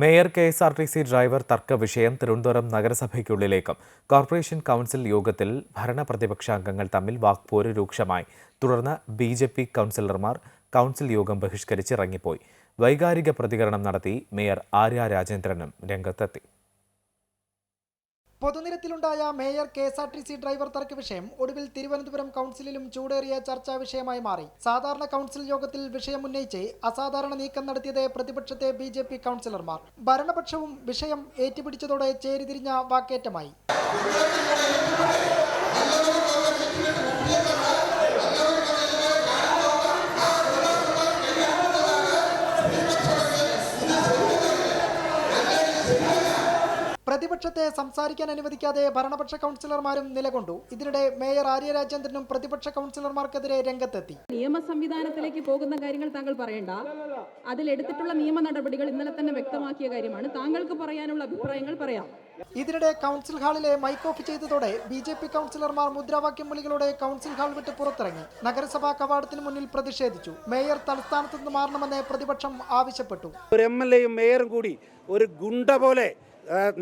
Mayor K S R T C driver തർക്ക വിഷയം Thiruvananthapuram നഗരസഭയ്ക്കുള്ളിലേക്കും. Corporation council യോഗത്തിൽ ഭരണ പ്രതിപക്ഷാംഗങ്ങൾ തമ്മിൽ വാക്പോര് രൂക്ഷമായി. തുടർന്ന് ബി ജെ പി കൗൺസിലർമാർ കൗൺസിൽ യോഗം ബഹിഷ്കരിച്ച് ഇറങ്ങിപ്പോയി വൈകാരിക പ്രതികരണം നടത്തി മേയർ ആര്യ രാജേന്ദ്രനും രംഗത്തെത്തി. പൊതുനിരത്തിലുണ്ടായ mayor K S R T C driver തർക്ക വിഷയം ഒടുവിൽ തിരുവനന്തപുരം കൗൺസിലിലും ചൂടേറിയ ചർച്ചാ വിഷയമായി മാറി. സാധാരണ കൗൺസിൽ യോഗത്തിൽ വിഷയം ഉന്നയിച്ച് അസാധാരണ നീക്കം നടത്തിയത് പ്രതിപക്ഷത്തെ ബി ജെ പി കൗൺസിലർമാർ. ഭരണപക്ഷവും വിഷയം ഏറ്റുപിടിച്ചതോടെ ചേരിതിരിഞ്ഞ വാക്കേറ്റമായി. പ്രതിപക്ഷത്തെ സംസാരിക്കാൻ അനുവദിക്കാതെ ഭരണപക്ഷ കൗൺസിലർമാരും നിലകൊണ്ടു. ഇതിനിടെ മേയർ ആര്യ രാജേന്ദ്രനും പ്രതിപക്ഷ കൗൺസിലർമാർക്കെതിരെ രംഗത്തെത്തി. നിയമ സംവിധാനത്തിലേക്ക് പോകുന്ന കാര്യങ്ങൾ താങ്കൾ പറയണ്ട. അതിലെടുത്തിട്ടുള്ള നിയമ നടപടികൾ ഇന്നലെ തന്നെ വ്യക്തമാക്കിയ കാര്യമാണ്. താങ്കൾക്ക് പറയാനുള്ള അഭിപ്രായങ്ങൾ പറയാം. ഇതിനിടെ കൗൺസിൽ ഹാളിലെ മൈക്ക് ഓഫ് ചെയ്തതോടെ ബി ജെ പി കൗൺസിലർമാർ മുദ്രാവാക്യം വിളികളോടെ കൗൺസിൽ ഹാൾ വിട്ട് പുറത്തിറങ്ങി. നഗരസഭാ കവാടത്തിന് മുന്നിൽ പ്രതിഷേധിച്ചു. മേയർ തലസ്ഥാനത്ത് നിന്ന് മാറണമെന്ന് പ്രതിപക്ഷം ആവശ്യപ്പെട്ടു. ഒരു എം എൽ എയും മേയറും കൂടി ഒരു ഗുണ്ട പോലെ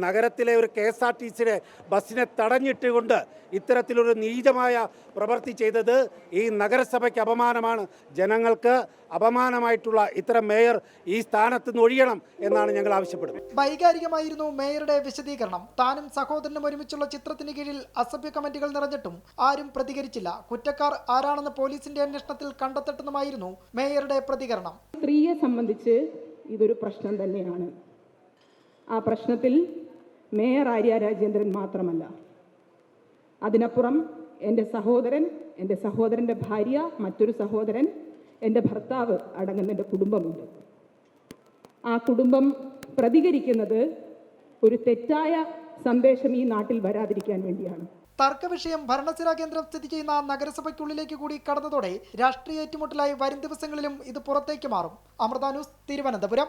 നഗരത്തിലെ ഒരു കെ എസ് ആർ ടി സിയുടെ ബസ്സിനെ തടഞ്ഞിട്ടുകൊണ്ട് ഇത്തരത്തിലൊരു നീചമായ പ്രവൃത്തി ചെയ്തത് ഈ നഗരസഭയ്ക്ക് അപമാനമാണ്. ജനങ്ങൾക്ക് അപമാനമായിട്ടുള്ള ഇത്തരം മേയർ ഈ സ്ഥാനത്ത് നിന്ന് ഒഴിയണം എന്നാണ് ഞങ്ങൾ ആവശ്യപ്പെടുന്നത്. വൈകാരികമായിരുന്നു മേയറുടെ വിശദീകരണം. താനും സഹോദരനും ഒരുമിച്ചുള്ള ചിത്രത്തിന് കീഴിൽ അസഭ്യ കമന്റുകൾ നിറഞ്ഞിട്ടും ആരും പ്രതികരിച്ചില്ല. കുറ്റക്കാർ ആരാണെന്ന് പോലീസിന്റെ അന്വേഷണത്തിൽ കണ്ടെത്തട്ടെന്നുമായിരുന്നു മേയറുടെ പ്രതികരണം. സ്ത്രീയെ സംബന്ധിച്ച് ഇതൊരു പ്രശ്നം തന്നെയാണ്. ആ പ്രശ്നത്തിൽ മേയർ ആര്യ രാജേന്ദ്രൻ മാത്രമല്ല. അതിനപ്പുറം എന്റെ സഹോദരൻ എന്റെ സഹോദരന്റെ ഭാര്യ മറ്റൊരു സഹോദരൻ എന്റെ ഭർത്താവ് അടങ്ങുന്ന എന്റെ കുടുംബമുണ്ട്. ആ കുടുംബം പ്രതികരിക്കുന്നത് ഒരു തെറ്റായ സന്ദേശം ഈ നാട്ടിൽ വരാതിരിക്കാൻ വേണ്ടിയാണ്. തർക്കവിഷയം ഭരണസിരാ കേന്ദ്രം സ്ഥിതി ചെയ്യുന്ന നഗരസഭയ്ക്കുള്ളിലേക്ക് കൂടി കടന്നതോടെ രാഷ്ട്രീയ ഏറ്റുമുട്ടലായി വരും ദിവസങ്ങളിലും ഇത് പുറത്തേക്ക് മാറും. അമൃത ന്യൂസ് തിരുവനന്തപുരം.